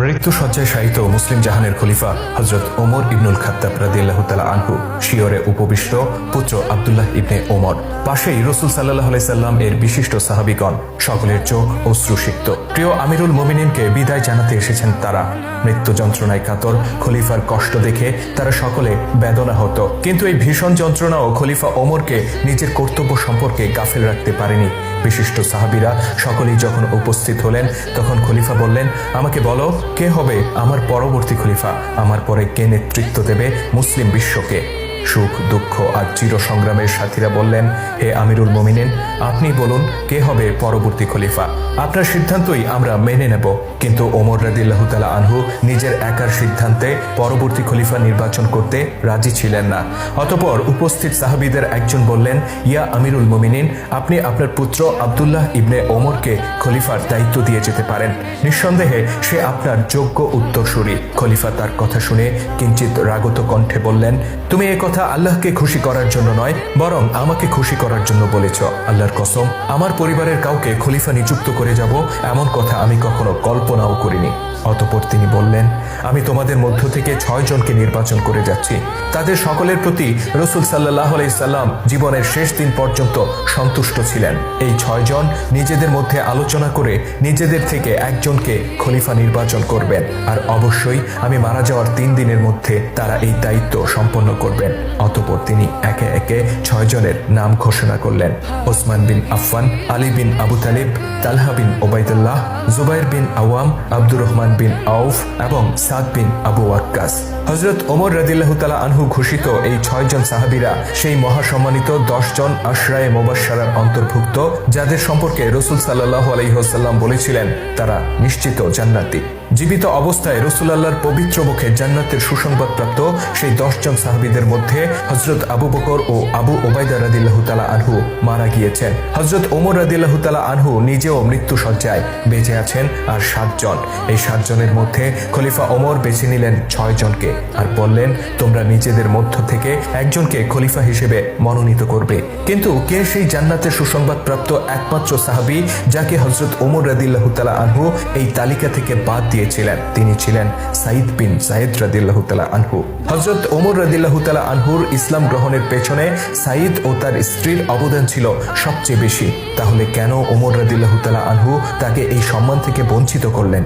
মৃত্যু সজ্জায় শায়িত মুসলিম জাহানের খলিফা হজরত ওমর ইবনুল খাত্তাব রাদিয়াল্লাহ তালা আনহু, শিয়রে উপবিষ্ট পুত্র আবদুল্লাহ ইবনে ওমর। পাশেই রসুল সাল্লাহ সাল্লাম এর বিশিষ্ট সাহাবিগণ, সকলের চোখ অশ্রুসিক্ত। প্রিয় আমিরুল মোমিনিনকে বিদায় জানাতে এসেছেন তারা। মৃত্যু যন্ত্রণায় কাতর, খলিফার কষ্ট দেখে তারা সকলে বেদনা হতো কিন্তু এই ভীষণ যন্ত্রণাও খলিফা ওমরকে নিজের কর্তব্য সম্পর্কে গাফেল রাখতে পারেনি। বিশিষ্ট সাহাবিরা সকলেই যখন উপস্থিত হলেন, তখন খলিফা বললেন, আমাকে বলো, কে হবে আমার পরবর্তী খলিফা? আমার পরে কে নেতৃত্ব দেবে মুসলিম বিশ্বকে? সুখ, দুঃখ আর চির সংগ্রামের সাথীরা বললেন, হে আমিরুল মোমিনেন, আপনি বলুন, কে হবে পরবর্তী খলিফা? আপনার সিদ্ধান্তই আমরা মেনে নেব। কিন্তু ওমর রাদিল্লাহ তালা আনহু নিজের একার সিদ্ধান্তে পরবর্তী খলিফা নির্বাচন করতে রাজি ছিলেন না। অতপর উপস্থিত সাহাবিদের একজন বললেন, ইয়া আমিরুল মোমিনিন, আপনি আপনার পুত্র আবদুল্লাহ ইবনে ওমরকে খলিফার দায়িত্ব দিয়ে যেতে পারেন। নিঃসন্দেহে সে আপনার যোগ্য উত্তরসূরি। খলিফা তার কথা শুনে কিঞ্চিত রাগত কণ্ঠে বললেন, তুমি এ কথা আল্লাহকে খুশি করার জন্য নয়, বরং আমাকে খুশি করার জন্য বলেছ। আল্লাহর কসম, আমার পরিবারের কাউকে খলিফা নিযুক্ত করে যাব এমন কথা আমি কখনো কল্পনাও করিনি। অতপর তিনি বললেন, আমি তোমাদের মধ্য থেকে ছয় জনকে নির্বাচন করে যাচ্ছি। তাদের সকলের প্রতি রসুল সাল্লাহ সাল্লাম জীবনের শেষ দিন পর্যন্ত সন্তুষ্ট ছিলেন। এই ছয়জন নিজেদের মধ্যে আলোচনা করে নিজেদের থেকে একজনকে খলিফা নির্বাচন করবেন। আর অবশ্যই আমি মারা যাওয়ার তিন দিনের মধ্যে তারা এই দায়িত্ব সম্পন্ন করবেন। অতপর তিনি একে একে ছয় জনের নাম ঘোষণা করলেন। ওসমান বিন আফফান, আলী বিন আবু তালিব, তালহা বিন ওবায়দুল্লাহ, জুবাইর বিন আওয়াম, আব্দুর রহমান বিন আউফ এবং সাদ বিন আবু ওয়াক্কাস। হজরত ওমর রাদিল্লাহ তালা আনহু ঘোষিত এই ছয়জন সাহাবিরা সেই মহাসম্মানিত দশজন আশরায়ে মোবাসারার অন্তর্ভুক্ত, যাদের সম্পর্কে রসুল সাল্লাহ আলহিহসাল্লাম বলেছিলেন, তারা নিশ্চিত জান্নাতি। জীবিত অবস্থায় রসুলাল্লাহর পবিত্র মুখে জান্নাতের সুসংবাদপ্রাপ্ত সেই দশজন সাহাবিদের মধ্যে হজরত আবু বকর ও আবু ওবায়দা রাদিল্লাহ তালা আনহু মারা গিয়েছেন। হজরত ওমর রাদিল্লাহ তালা আনহু নিজেও মৃত্যু সজ্জায় বেঁচে আছেন আর সাতজন। এই সাতজনের মধ্যে খলিফা ওমর বেছে নিলেন ছয় জনকে আর বললেন, তোমরা নিজেদের মধ্য থেকে একজনকে খলিফা হিসেবে মনোনীত করবে। কিন্তু কে সেই জান্নাতের সুসংবাদপ্রাপ্ত একমাত্র সাহাবি যাকে হজরত ওমর রাদিল্লাহ তালা আনহু এই তালিকা থেকে বাদ দিয়েছিলেন তিনি ছিলেন সাইদ বিন সাইদ রাদিল্লাহ তালা আনহু। হজরত ওমর রাদিল্লাহ তালা আনহুর ইসলাম গ্রহণের পেছনে সাইদ ও তার স্ত্রীর অবদান ছিল সবচেয়ে বেশি। তাহলে কেন ওমর রাদিল্লাহ তালা আনহু তাকে এই সম্মান থেকে বঞ্চিত করলেন?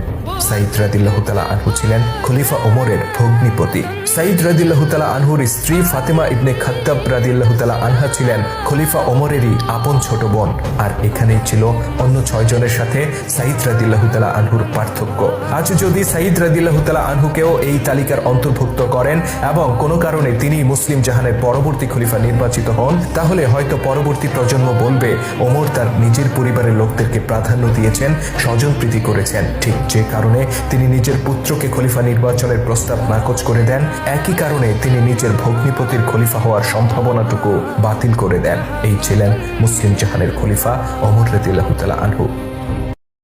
সাইদ রাদিল্লাহ তালা আনহু ছিলেন খলিফা ওমরের ভগ্নিপতি। সাইদ রাদিল্লাহ তালা আনহুর স্ত্রী ফাতেমা ইবনে খাত্তাব রাদিল্লাহ তালা আনহা ছিলেন খলিফা ওমরেরই আপন ছোট বোন। আর এখানেই ছিল অন্য ছয় জনের সাথে সাইদ রাদিল্লাহ তালা আনহুর পার্থক্য। আজ যদি সাইদ রাদিল্লাহ তালা আনহুকেও এই তালিকার অন্তর্ভুক্ত করেন এবং কোনো কারণে তিনি মুসলিম জাহানের পরবর্তী খলিফা নির্বাচিত হন, তাহলে হয়তো পরবর্তী প্রজন্ম বলবে, ওমর তার নিজের পরিবারের লোকদেরকে প্রাধান্য দিয়েছেন, স্বজন প্রীতি করেছেন। ঠিক যে কারণে তিনি নিজের পুত্রকে খলিফা নির্বাচনের প্রস্তাব নাকচ করে দেন, একই কারণে তিনি নিজের ভগ্নিপতির খলিফা হওয়ার সম্ভাবনাটুকু বাতিল করে দেন। এই ছিলেন মুসলিম জাহানের খলিফা অমর রদিল্লাহ তালা আনহু।